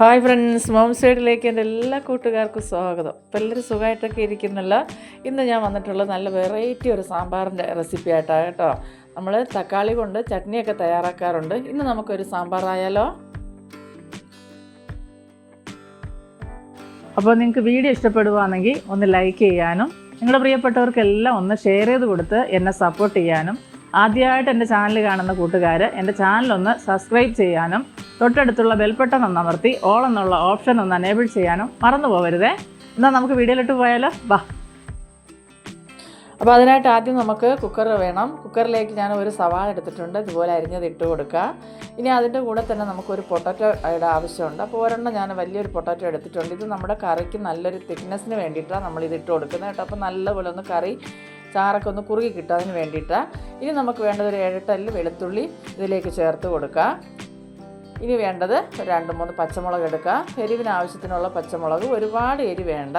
Hi friends mom സൈഡിലേക്ക് എന്റെ എല്ലാ കൂട്ടുകാർക്കും സ്വാഗതം. ഇപ്പം എല്ലാവരും സുഖമായിട്ടൊക്കെ ഇരിക്കുന്നില്ല. ഇന്ന് ഞാൻ വന്നിട്ടുള്ളത് നല്ല വെറൈറ്റി ഒരു സാമ്പാറിന്റെ റെസിപ്പി ആയിട്ടാണ് കേട്ടോ. നമ്മൾ തക്കാളി കൊണ്ട് ചട്നിയൊക്കെ തയ്യാറാക്കാറുണ്ട്. ഇന്ന് നമുക്കൊരു സാമ്പാറായാലോ അപ്പോൾ നിങ്ങൾക്ക് വീഡിയോ ഇഷ്ടപ്പെടുവാണെങ്കിൽ ഒന്ന് ലൈക്ക് ചെയ്യാനും നിങ്ങളുടെ പ്രിയപ്പെട്ടവർക്കെല്ലാം ഒന്ന് ഷെയർ ചെയ്ത് കൊടുത്ത് എന്നെ സപ്പോർട്ട് ചെയ്യാനും ആദ്യമായിട്ട് എന്റെ ചാനൽ കാണുന്ന കൂട്ടുകാർ എന്റെ ചാനലൊന്ന് സബ്സ്ക്രൈബ് ചെയ്യാനും തൊട്ടടുത്തുള്ള ബെൽബട്ടൺ ഒന്ന് അമർത്തി ഓൾ എന്നുള്ള ഓപ്ഷൻ ഒന്ന് അനേബിൾ ചെയ്യാനും മറന്നു പോകരുതേ എന്നാൽ നമുക്ക് വീഡിയോയിലിട്ട് പോയാലോ? വാ. അപ്പോൾ അതിനായിട്ട് ആദ്യം നമുക്ക് കുക്കർ വേണം. കുക്കറിലേക്ക് ഞാൻ ഒരു സവാള എടുത്തിട്ടുണ്ട്. ഇതുപോലെ അരിഞ്ഞത് ഇട്ട് കൊടുക്കുക. ഇനി അതിന്റെ കൂടെ തന്നെ നമുക്കൊരു പൊട്ടറ്റോയുടെ ആവശ്യമുണ്ട്. അപ്പോൾ ഒരെണ്ണം ഞാൻ വലിയൊരു പൊട്ടറ്റോ എടുത്തിട്ടുണ്ട്. ഇത് നമ്മുടെ കറിക്ക് നല്ലൊരു തിക്നെസ്സിന് വേണ്ടിയിട്ടാണ് നമ്മൾ ഇത് ഇട്ട് കൊടുക്കുന്നത് കേട്ടോ. അപ്പോൾ നല്ലപോലെ ഒന്ന് കറി ചാറൊക്കെ ഒന്ന് കുറുകി കിട്ടും അതിന് വേണ്ടിയിട്ടാണ് ഇനി നമുക്ക് വേണ്ടത് ഒരു ഏഴെട്ടല്ല് വെളുത്തുള്ളി ഇതിലേക്ക് ചേർത്ത് കൊടുക്കുക. ഇനി വേണ്ടത് രണ്ട് മൂന്ന് പച്ചമുളക് എടുക്കുക. എരിവിന് ആവശ്യത്തിനുള്ള പച്ചമുളക് ഒരുപാട് എരി വേണ്ട.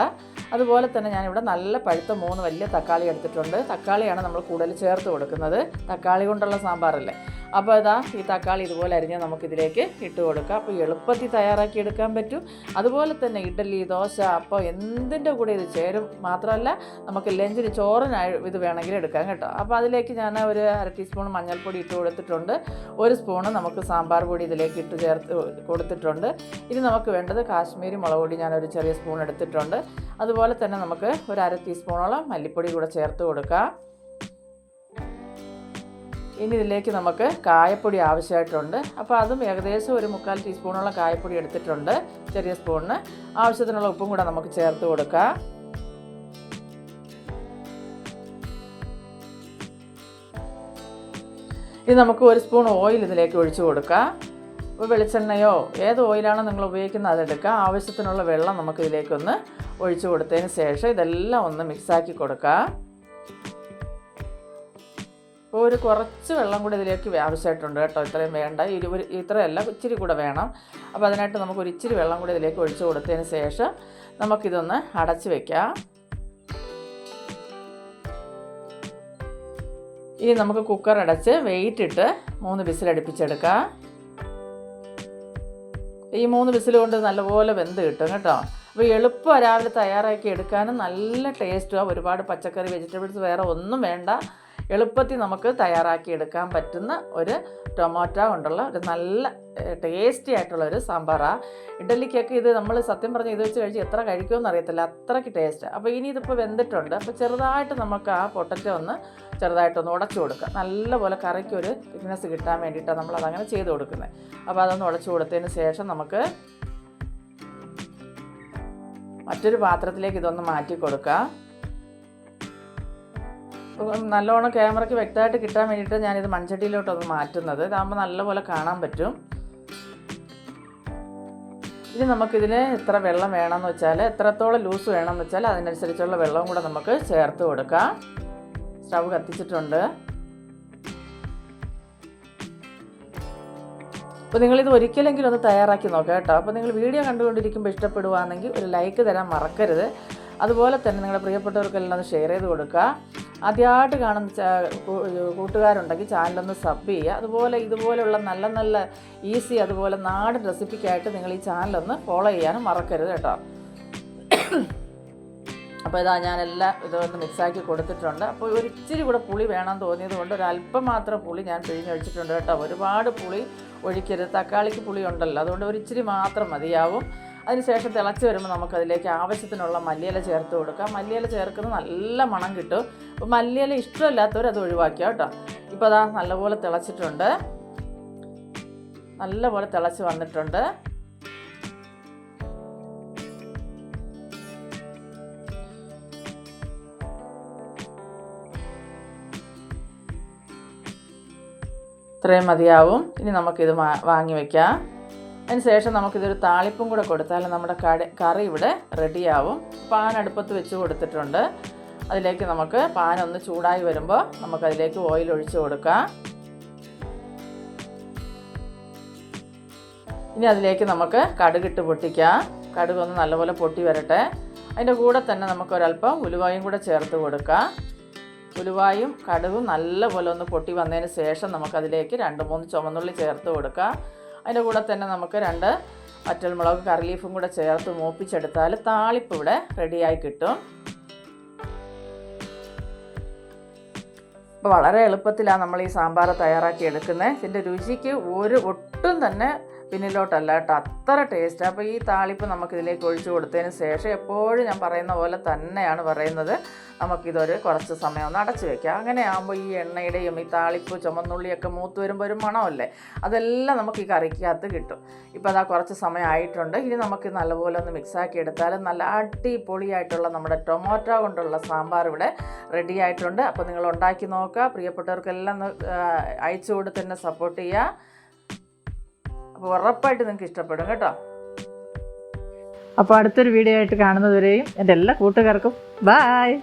അതുപോലെ തന്നെ ഞാനിവിടെ നല്ല പഴുത്ത മൂന്ന് വലിയ തക്കാളി എടുത്തിട്ടുണ്ട്. തക്കാളിയാണ് നമ്മൾ കൂടുതൽ ചേർത്ത് കൊടുക്കുന്നത്. തക്കാളി കൊണ്ടുള്ള സാമ്പാറല്ലേ? അപ്പോൾ ഇതാ ഈ തക്കാളി ഇതുപോലെ അരിഞ്ഞ് നമുക്കിതിലേക്ക് ഇട്ട് കൊടുക്കാം. അപ്പോൾ എളുപ്പത്തിൽ തയ്യാറാക്കി എടുക്കാൻ പറ്റും. അതുപോലെ തന്നെ ഇഡ്ഡലി ദോശ അപ്പോൾ എന്തിന്റെ കൂടെ ഇത് ചേരും മാത്രമല്ല നമുക്ക് ലഞ്ചിന് ചോറിനായി ഇത് വേണമെങ്കിൽ എടുക്കാം കേട്ടോ. അപ്പോൾ അതിലേക്ക് ഞാൻ ഒരു അര ടീസ്പൂൺ മഞ്ഞൾപ്പൊടി ഇട്ട് കൊടുത്തിട്ടുണ്ട്. ഒരു സ്പൂണ് നമുക്ക് സാമ്പാർ പൊടി ഇതിലേക്ക് ഇട്ട് ചേർത്ത് കൊടുത്തിട്ടുണ്ട്. ഇനി നമുക്ക് വേണ്ടത് കാശ്മീരി മുളക് പൊടി ഞാനൊരു ചെറിയ സ്പൂൺ എടുത്തിട്ടുണ്ട്. അതുപോലെ തന്നെ നമുക്ക് ഒരു അര ടീസ്പൂണോളം മല്ലിപ്പൊടി കൂടെ ചേർത്ത് കൊടുക്കാം. ഇനി ഇതിലേക്ക് നമുക്ക് കായപ്പൊടി ആവശ്യമായിട്ടുണ്ട്. അപ്പോൾ അതും ഏകദേശം ഒരു മുക്കാൽ ടീസ്പൂണോളം കായപ്പൊടി എടുത്തിട്ടുണ്ട്. ചെറിയ സ്പൂണിന് ആവശ്യത്തിനുള്ള ഉപ്പും കൂടെ നമുക്ക് ചേർത്ത് കൊടുക്കാം. ഇനി നമുക്ക് ഒരു സ്പൂൺ ഓയിൽ ഇതിലേക്ക് ഒഴിച്ചു കൊടുക്കാം. ഇപ്പോൾ വെളിച്ചെണ്ണയോ ഏത് ഓയിലാണോ നിങ്ങൾ ഉപയോഗിക്കുന്നത് അതെടുക്കുക ആവശ്യത്തിനുള്ള വെള്ളം നമുക്ക് ഇതിലേക്കൊന്ന് ഒഴിച്ചു കൊടുത്തതിന് ശേഷം ഇതെല്ലാം ഒന്ന് മിക്സാക്കി കൊടുക്കാം. അപ്പോൾ ഒരു കുറച്ച് വെള്ളം കൂടി ഇതിലേക്ക് ആവശ്യമായിട്ടുണ്ട് കേട്ടോ. ഇത്രയും വേണ്ട. ഇരുപത് ഇത്രയല്ല ഇച്ചിരി കൂടെ വേണം. അപ്പോൾ അതിനായിട്ട് നമുക്ക് ഒരു ഇച്ചിരി വെള്ളം കൂടി ഇതിലേക്ക് ഒഴിച്ചു കൊടുത്തതിന് ശേഷം നമുക്കിതൊന്ന് അടച്ച് വയ്ക്കാം ഇനി നമുക്ക് കുക്കർ അടച്ച് വെയിറ്റ് ഇട്ട് മൂന്ന് വിസിലടുപ്പിച്ചെടുക്കാം ഈ മൂന്ന് വിസിൽ കൊണ്ട് നല്ലപോലെ വെന്ത് കിട്ടും കേട്ടോ. അപ്പോൾ എളുപ്പം രാവിലെ തയ്യാറാക്കി എടുക്കാനും നല്ല ടേസ്റ്റുമാണ് ഒരുപാട് പച്ചക്കറി വെജിറ്റബിൾസ് വേറെ ഒന്നും വേണ്ട. എളുപ്പത്തിൽ നമുക്ക് തയ്യാറാക്കി എടുക്കാൻ പറ്റുന്ന ഒരു ടൊമാറ്റോ കൊണ്ടുള്ള ഒരു നല്ല ടേസ്റ്റി ആയിട്ടുള്ള ഒരു സാമ്പാറാണ് ഇഡലിക്കൊക്കെ ഇത് നമ്മൾ സത്യം പറഞ്ഞ് ഇത് വെച്ച് കഴിച്ച് എത്ര കഴിക്കുമെന്ന് അറിയത്തില്ല. അത്രയ്ക്ക് ടേസ്റ്റ് അപ്പോൾ ഇനി ഇതിപ്പോൾ വെന്തിട്ടുണ്ട്. അപ്പോൾ ചെറുതായിട്ട് നമുക്ക് ആ പൊട്ടറ്റോ ഒന്ന് ചെറുതായിട്ടൊന്ന് ഉടച്ചു കൊടുക്കുക നല്ലപോലെ കറിക്കൊരു തിക്നെസ് കിട്ടാൻ വേണ്ടിയിട്ടാണ് നമ്മൾ അതങ്ങനെ ചെയ്ത് കൊടുക്കുന്നത് അപ്പോൾ അതൊന്ന് ഉടച്ചു കൊടുത്തതിന് ശേഷം നമുക്ക് മറ്റൊരു പാത്രത്തിലേക്ക് ഇതൊന്ന് മാറ്റി കൊടുക്കാം. നല്ലോണം ക്യാമറയ്ക്ക് വ്യക്തമായിട്ട് കിട്ടാൻ വേണ്ടിയിട്ട് ഞാനിത് മൺചട്ടിയിലോട്ടൊന്ന് മാറ്റുന്നത്. ഇതാകുമ്പോൾ നല്ലപോലെ കാണാൻ പറ്റും. ഇനി നമുക്കിതിന് എത്ര വെള്ളം വേണമെന്ന് വെച്ചാൽ എത്രത്തോളം ലൂസ് വേണമെന്ന് വെച്ചാൽ അതിനനുസരിച്ചുള്ള വെള്ളവും കൂടെ നമുക്ക് ചേർത്ത് കൊടുക്കാം. സ്റ്റവ് കത്തിച്ചിട്ടുണ്ട്. അപ്പോൾ നിങ്ങളിത് ഒരിക്കലെങ്കിലും ഒന്ന് തയ്യാറാക്കി നോക്കാം കേട്ടോ. അപ്പോൾ നിങ്ങൾ വീഡിയോ കണ്ടുകൊണ്ടിരിക്കുമ്പോൾ ഇഷ്ടപ്പെടുവാണെങ്കിൽ ഒരു ലൈക്ക് തരാൻ മറക്കരുത്. അതുപോലെ തന്നെ നിങ്ങളുടെ പ്രിയപ്പെട്ടവർക്കെല്ലാം ഒന്ന് ഷെയർ ചെയ്ത് കൊടുക്കുക. ആദ്യമായിട്ട് കാണുന്ന കൂട്ടുകാരുണ്ടെങ്കിൽ ചാനലൊന്ന് സബ് ചെയ്യുക. അതുപോലെ ഇതുപോലെയുള്ള നല്ല നല്ല ഈസി അതുപോലെ നാടൻ റെസിപ്പിക്കായിട്ട് നിങ്ങൾ ഈ ചാനലൊന്ന് ഫോളോ ചെയ്യാനും മറക്കരുത് കേട്ടോ. അപ്പോൾ ഇതാ ഞാനെല്ലാം ഇതൊന്ന് മിക്സാക്കി കൊടുത്തിട്ടുണ്ട്. അപ്പോൾ ഒരു ഇച്ചിരി കൂടെ പുളി വേണം തോന്നിയത് കൊണ്ട് ഒരല്പം മാത്രം പുളി ഞാൻ പിഴിഞ്ഞൊഴിച്ചിട്ടുണ്ട് കേട്ടോ. ഒരുപാട് പുളി ഒഴിക്കരുത്. തക്കാളിക്ക് പുളി ഉണ്ടല്ലോ. അതുകൊണ്ട് ഒരു ഇച്ചിരി മാത്രം മതിയാവും. അതിനുശേഷം തിളച്ച് വരുമ്പോൾ നമുക്കതിലേക്ക് ആവശ്യത്തിനുള്ള മല്ലിയില ചേർത്ത് കൊടുക്കാം. മല്ലിയില ചേർക്കുന്നത് നല്ല മണം കിട്ടും. അപ്പോൾ മല്ലിയില ഇഷ്ടമല്ലാത്തവർ അത് ഒഴിവാക്കുക കേട്ടോ. ഇപ്പോൾ അതാ നല്ലപോലെ തിളച്ചിട്ടുണ്ട്. നല്ലപോലെ തിളച്ച് വന്നിട്ടുണ്ട്. ഇത്രയും മതിയാവും. ഇനി നമുക്കിത് വാങ്ങി വയ്ക്കാം അതിന് ശേഷം നമുക്കിതൊരു താളിപ്പും കൂടെ കൊടുത്താൽ നമ്മുടെ കടി കറി ഇവിടെ റെഡിയാവും. പാൻ അടുപ്പത്ത് വെച്ച് കൊടുത്തിട്ടുണ്ട്. അതിലേക്ക് നമുക്ക് പാൻ ഒന്ന് ചൂടായി വരുമ്പോൾ നമുക്കതിലേക്ക് ഓയിൽ ഒഴിച്ച് കൊടുക്കാം. ഇനി അതിലേക്ക് നമുക്ക് കടുകിട്ട് പൊട്ടിക്കാം. കടുക് ഒന്ന് നല്ലപോലെ പൊട്ടി വരട്ടെ. അതിന്റെ കൂടെ തന്നെ നമുക്ക് ഉലുവായും കൂടെ ചേർത്ത് കൊടുക്കാം. ഉലുവായും കടുകും നല്ലപോലെ ഒന്ന് പൊട്ടി വന്നതിന് ശേഷം നമുക്കതിലേക്ക് രണ്ട് മൂന്ന് ചുമന്നുള്ളി ചേർത്ത് കൊടുക്കുക. അതിന്റെ കൂടെ തന്നെ നമുക്ക് രണ്ട് വറ്റൽമുളക് മുളക് ലീഫും കൂടെ ചേർത്ത് മൂപ്പിച്ചെടുത്താൽ താളിപ്പ് ഇവിടെ റെഡിയായി കിട്ടും. അപ്പോൾ വളരെ എളുപ്പത്തിലാണ് നമ്മൾ ഈ സാമ്പാർ തയ്യാറാക്കി എടുക്കുന്നത്. ഇതിന്റെ രുചിക്ക് ഒരു ഒട്ടും തന്നെ പിന്നിലോട്ടല്ല കേട്ടോ. അത്ര ടേസ്റ്റ് അപ്പോൾ ഈ താളിപ്പ് നമുക്കിതിലേക്ക് ഒഴിച്ചു കൊടുത്തതിന് ശേഷം എപ്പോഴും ഞാൻ പറയുന്ന പോലെ തന്നെയാണ് പറയുന്നത്. നമുക്കിതൊരു കുറച്ച് സമയം ഒന്ന് അടച്ചു വെക്കാം. അങ്ങനെ ആകുമ്പോൾ ഈ എണ്ണയുടെയും ഈ താളിപ്പ് ചുമന്നുള്ളിയൊക്കെ മൂത്ത് വരുമ്പോൾ ഒരു മണമല്ലേ? അതെല്ലാം നമുക്ക് ഈ കറിക്കകത്ത് കിട്ടും. ഇപ്പോൾ അതാ കുറച്ച് സമയം ആയിട്ടുണ്ട്. ഇനി നമുക്ക് നല്ലപോലെ ഒന്ന് മിക്സാക്കി എടുത്താൽ നല്ല അടിപൊളിയായിട്ടുള്ള നമ്മുടെ ടൊമാറ്റോ കൊണ്ടുള്ള സാമ്പാർ ഇവിടെ റെഡി ആയിട്ടുണ്ട്. അപ്പോൾ നിങ്ങൾ ഉണ്ടാക്കി നോക്കുക. പ്രിയപ്പെട്ടവർക്കെല്ലാം അയച്ചു കൊടുത്ത് തന്നെ സപ്പോർട്ട് ചെയ്യുക. അപ്പോൾ ഉറപ്പായിട്ട് നിങ്ങൾക്ക് ഇഷ്ടപ്പെടും കേട്ടോ. അപ്പോൾ അടുത്തൊരു വീഡിയോ ആയിട്ട് കാണുന്നതുവരെയും എന്റെ എല്ലാ കൂട്ടുകാർക്കും ബായ്